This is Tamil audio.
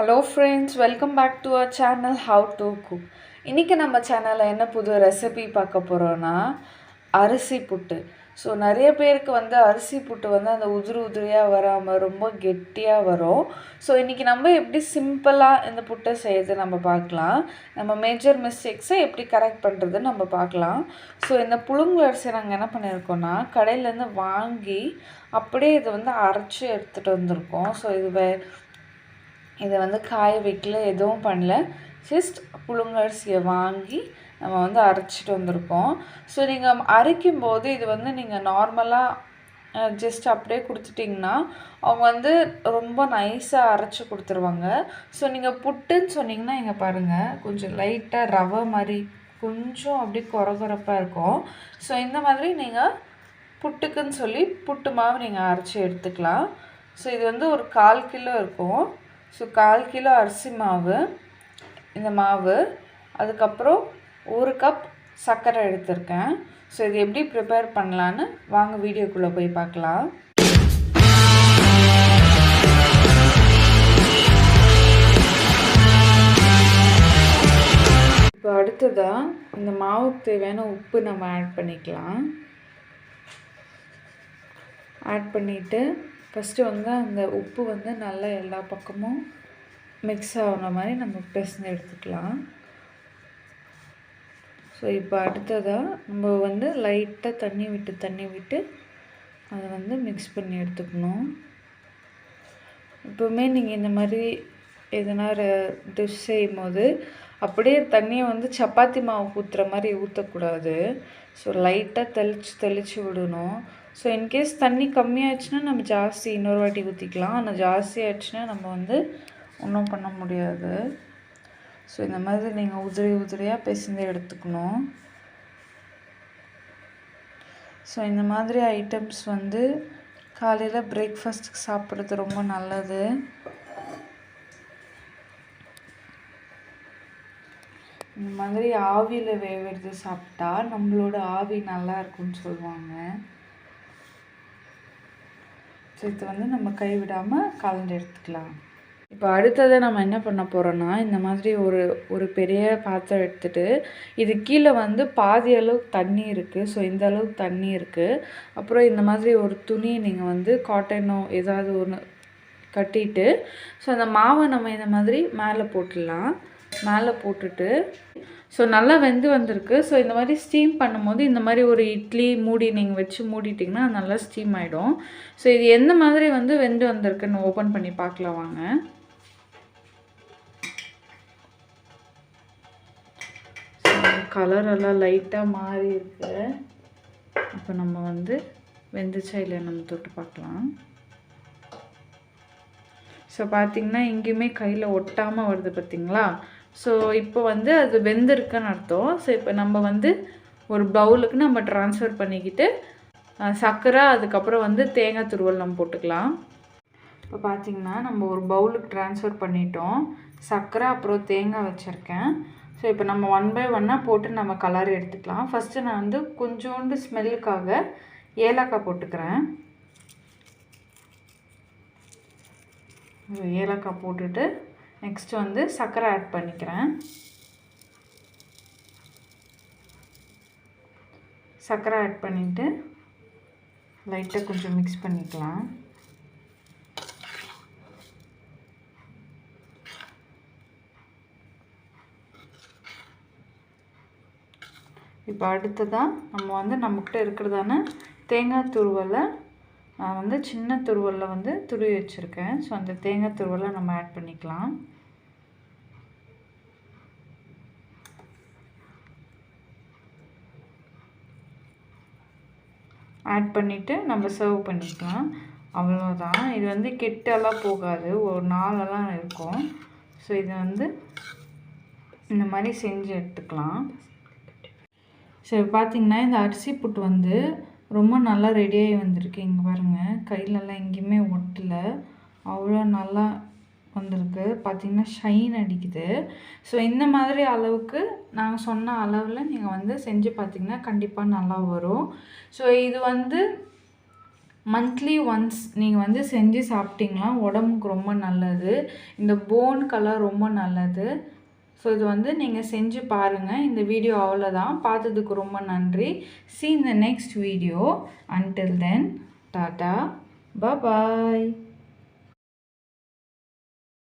Hello friends welcome back to our channel how to cook இன்றைக்கி நம்ம சேனலில் என்ன புது ரெசிபி பார்க்க போகிறோன்னா அரிசி புட்டு. ஸோ நிறைய பேருக்கு வந்து அரிசி புட்டு வந்து அந்த உதிரி உதிரியாக வராமல் ரொம்ப கெட்டியாக வரும். ஸோ இன்றைக்கி நம்ம எப்படி சிம்பிளாக இந்த புட்டை செய்யறது நம்ம பார்க்கலாம். நம்ம மேஜர் மிஸ்டேக்ஸை எப்படி கரெக்ட் பண்ணுறதுன்னு நம்ம பார்க்கலாம். ஸோ இந்த புழுங்கு அரிசி நாங்கள் என்ன பண்ணியிருக்கோம்னா கடையிலேருந்து வாங்கி அப்படியே இதை வந்து அரைச்சி எடுத்துகிட்டு வந்திருக்கோம். ஸோ இது வே இதை வந்து காய வைக்கல எதுவும் பண்ணல. ஜஸ்ட் புழுங்கரிசியை வாங்கி நம்ம வந்து அரைச்சிட்டு வந்திருக்கோம். ஸோ நீங்கள் அரைக்கும் போது இது வந்து நீங்கள் நார்மலாக ஜஸ்ட் அப்படியே கொடுத்துட்டிங்கன்னா அவங்க வந்து ரொம்ப நைஸாக அரைச்சி கொடுத்துருவாங்க. ஸோ நீங்கள் புட்டுன்னு சொன்னிங்கன்னா இங்கே பாருங்கள் கொஞ்சம் லைட்டாக ரவை மாதிரி கொஞ்சம் அப்படி குறகுறப்பாக இருக்கும். ஸோ இந்த மாதிரி நீங்கள் புட்டுக்குன்னு சொல்லி புட்டு மாவு நீங்கள் அரைச்சி எடுத்துக்கலாம். ஸோ இது வந்து ஒரு கால் கிலோ இருக்கும். ஸோ கால் கிலோ அரிசி மாவு இந்த மாவு அதுக்கப்புறம் ஒரு கப் சர்க்கரை எடுத்திருக்கேன். ஸோ இது எப்படி ப்ரிப்பேர் பண்ணலான்னு வாங்க வீடியோக்குள்ளே போய் பார்க்கலாம். இப்போ அடுத்ததாக இந்த மாவுக்கு தேவையான உப்பு நம்ம ஆட் பண்ணிக்கலாம். ஆட் பண்ணிவிட்டு ஃபஸ்ட்டு வந்து அந்த உப்பு வந்து நல்லா எல்லா பக்கமும் மிக்ஸ் ஆகிற மாதிரி நம்ம பிசைஞ்சு எடுத்துக்கலாம். ஸோ இப்போ அடுத்ததாக நம்ம வந்து லைட்டாக தண்ணி விட்டு தண்ணி விட்டு அதை வந்து மிக்ஸ் பண்ணி எடுத்துக்கணும். எப்போவுமே நீங்கள் இந்த மாதிரி எதனா டிஷ் செய்யும் போது அப்படியே தண்ணியை வந்து சப்பாத்தி மாவு ஊற்றுற மாதிரி ஊற்றக்கூடாது ஸோ லைட்டாக தெளித்து தெளித்து விடணும். ஸோ இன்கேஸ் தண்ணி கம்மியாச்சுன்னா நம்ம ஜாஸ்தி இன்னொரு வாட்டி ஊற்றிக்கலாம் ஆனால் ஜாஸ்தி ஆயிடுச்சுன்னா நம்ம வந்து ஒன்றும் பண்ண முடியாது. ஸோ இந்த மாதிரி நீங்கள் உதிரி உதிரியாக பிசைந்து எடுத்துக்கணும். ஸோ இந்த மாதிரி ஐட்டம்ஸ் வந்து காலையில் பிரேக்ஃபாஸ்ட்டுக்கு சாப்பிட்றது ரொம்ப நல்லது. இந்த மாதிரி ஆவியில் வேவுறது சாப்பிட்டா நம்மளோட ஆவி நல்லா இருக்கும்னு சொல்லுவாங்க. ஸோ இது வந்து நம்ம கைவிடாமல் கலந்து எடுத்துக்கலாம். இப்போ அடுத்ததை நம்ம என்ன பண்ண போகிறோன்னா இந்த மாதிரி ஒரு ஒரு பெரிய பாத்திரம் எடுத்துகிட்டு இது கீழே வந்து பாதி அளவுக்கு தண்ணி இருக்குது ஸோ இந்த அளவுக்கு தண்ணி இருக்குது அப்புறம் இந்த மாதிரி ஒரு துணி நீங்கள் வந்து காட்டனோ ஏதாவது ஒன்று கட்டிட்டு ஸோ அந்த மாவை நம்ம இந்த மாதிரி மேலே போட்டுடலாம். மேலே போட்டுட்டு ஸோ நல்லா வெந்து வந்திருக்கு. ஸோ இந்த மாதிரி ஸ்டீம் பண்ணும்போது இந்த மாதிரி ஒரு இட்லி மூடி நீங்கள் வச்சு மூடிட்டிங்கன்னா நல்லா ஸ்டீம் ஆகிடும் ஸோ இது எந்த மாதிரி வந்து வெந்து வந்திருக்குன்னு ஓப்பன் பண்ணி பார்க்கலாம் வாங்க. கலர் எல்லாம் லைட்டாக மாறி இருக்கு. இப்போ நம்ம வந்து வெந்துச்சா இல்லை நம்ம தொட்டு பார்க்கலாம். ஸோ பார்த்திங்கன்னா எங்கேயுமே கையில் ஒட்டாமல் வருது பார்த்திங்களா ஸோ இப்போ வந்து அது வெந்திருக்குன்னு அர்த்தம். ஸோ இப்போ நம்ம வந்து ஒரு பவுலுக்கு நம்ம ட்ரான்ஸ்ஃபர் பண்ணிக்கிட்டு சர்க்கரை அதுக்கப்புறம் வந்து தேங்காய் துருவல் நம்ம போட்டுக்கலாம். இப்போ பார்த்திங்கன்னா நம்ம ஒரு பவுலுக்கு ட்ரான்ஸ்ஃபர் பண்ணிட்டோம். சர்க்கரை அப்புறம் தேங்காய் வச்சுருக்கேன். ஸோ இப்போ நம்ம ஒன் பை ஒன்னாக போட்டு நம்ம கலர் எடுத்துக்கலாம். ஃபஸ்ட்டு நான் வந்து கொஞ்சோண்டு ஸ்மெல்லுக்காக ஏலக்காய் போட்டுக்கிறேன். ஏலக்காய் போட்டுட்டு நெக்ஸ்ட் வந்து சர்க்கரை ஆட் பண்ணிக்கிறேன். சர்க்கரை ஆட் பண்ணிவிட்டு லைட்டாக கொஞ்சம் மிக்ஸ் பண்ணிக்கலாம். இப்போ அடுத்ததாக நம்ம வந்து நம்மக்கிட்ட இருக்கிறதான தேங்காய் துருவலை நான் வந்து சின்ன துருவலில் வந்து துருவி வச்சுருக்கேன். ஸோ அந்த தேங்காய் துருவலை நம்ம ஆட் பண்ணிக்கலாம். ஆட் பண்ணிவிட்டு நம்ம சர்வ் பண்ணிக்கலாம். அவ்வளோதான் இது வந்து கெட்டெல்லாம் போகாது. ஒரு நாளெல்லாம் இருக்கும். ஸோ இது வந்து இந்த மாதிரி செஞ்சு எடுத்துக்கலாம். சரி பார்த்திங்கன்னா இந்த அரிசி புட்டு வந்து ரொம்ப நல்லா ரெடியாகி வந்திருக்கு இங்கே பாருங்கள் கையிலலாம் எங்கேயுமே ஒட்டலை. அவ்வளோ நல்லா வந்திருக்கு. பார்த்திங்கன்னா ஷைன் அடிக்குது. ஸோ இந்த மாதிரி அளவுக்கு நாங்கள் சொன்ன அளவில் நீங்கள் வந்து செஞ்சு பார்த்திங்கன்னா கண்டிப்பாக நல்லா வரும். ஸோ இது வந்து மந்த்லி ஒன்ஸ் நீங்கள் வந்து செஞ்சு சாப்பிட்டிங்கன்னா உடம்புக்கு ரொம்ப நல்லது. இந்த போன்கெல்லாம் ரொம்ப நல்லது. ஸோ இது வந்து நீங்கள் செஞ்சு பாருங்கள் இந்த வீடியோ அவ்வளோதான் பார்த்ததுக்கு ரொம்ப நன்றி. See இந்த next video until then tata bye bye